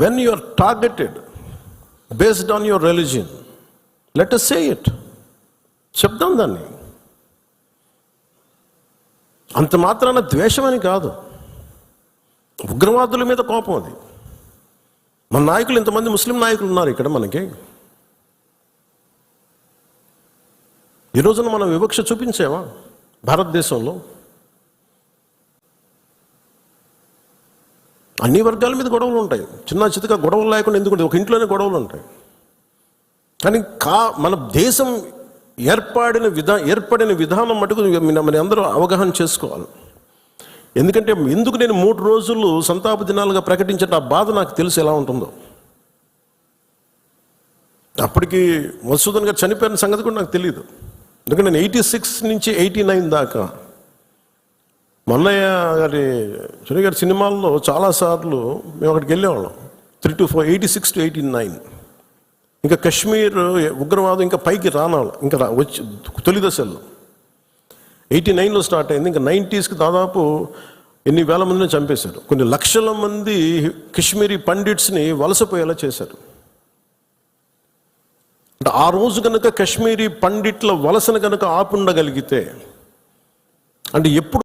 When you are targeted based on your religion let us say it చెప్దాం దాన్ని. అంత మాత్రాన ద్వేషమని కాదు. ఉగ్రవాదుల మీద కోపం అది. మన నాయకులు ఇంతమంది ముస్లిం నాయకులు ఉన్నారు ఇక్కడ మనకి. ఈ రోజున మనం వివక్ష చూపించేవా? భారతదేశంలో అన్ని వర్గాల మీద గొడవలు ఉంటాయి. చిన్న చితక గొడవలు లేకుండా ఎందుకు ఒక ఇంట్లోనే గొడవలు ఉంటాయి. కానీ కా మన దేశం ఏర్పడిన విధా ఏర్పడిన విధానం మటుకు మన అందరూ అవగాహన చేసుకోవాలి. ఎందుకంటే ఎందుకు నేను మూడు రోజులు సంతాప దినాలుగా ప్రకటించిన ఆ బాధ నాకు తెలుసు ఎలా ఉంటుందో. అప్పటికి మధుసూదన్ గారు చనిపోయిన సంగతి కూడా నాకు తెలియదు ఎందుకంటే నేను ఎయిటీ సిక్స్ నుంచి ఎయిటీ నైన్ దాకా మల్లయ్య గారి సునీ గారి సినిమాల్లో చాలాసార్లు మేము అక్కడికి వెళ్ళేవాళ్ళం. Three to four eighty six to eighty nine. ఇంకా కశ్మీర్ ఉగ్రవాదం ఇంకా పైకి రానాలి ఇంకా వచ్చి తొలి దశల్లో. ఎయిటీ నైన్లో స్టార్ట్ అయింది. ఇంకా నైంటీస్కి దాదాపు ఎన్ని వేల మందిని చంపేశారు. కొన్ని లక్షల మంది కశ్మీరీ పండిట్స్ని వలసపోయేలా చేశారు. అంటే ఆ రోజు కనుక కశ్మీరీ పండిట్ల వలసను కనుక ఆపుండగలిగితే అంటే ఎప్పుడు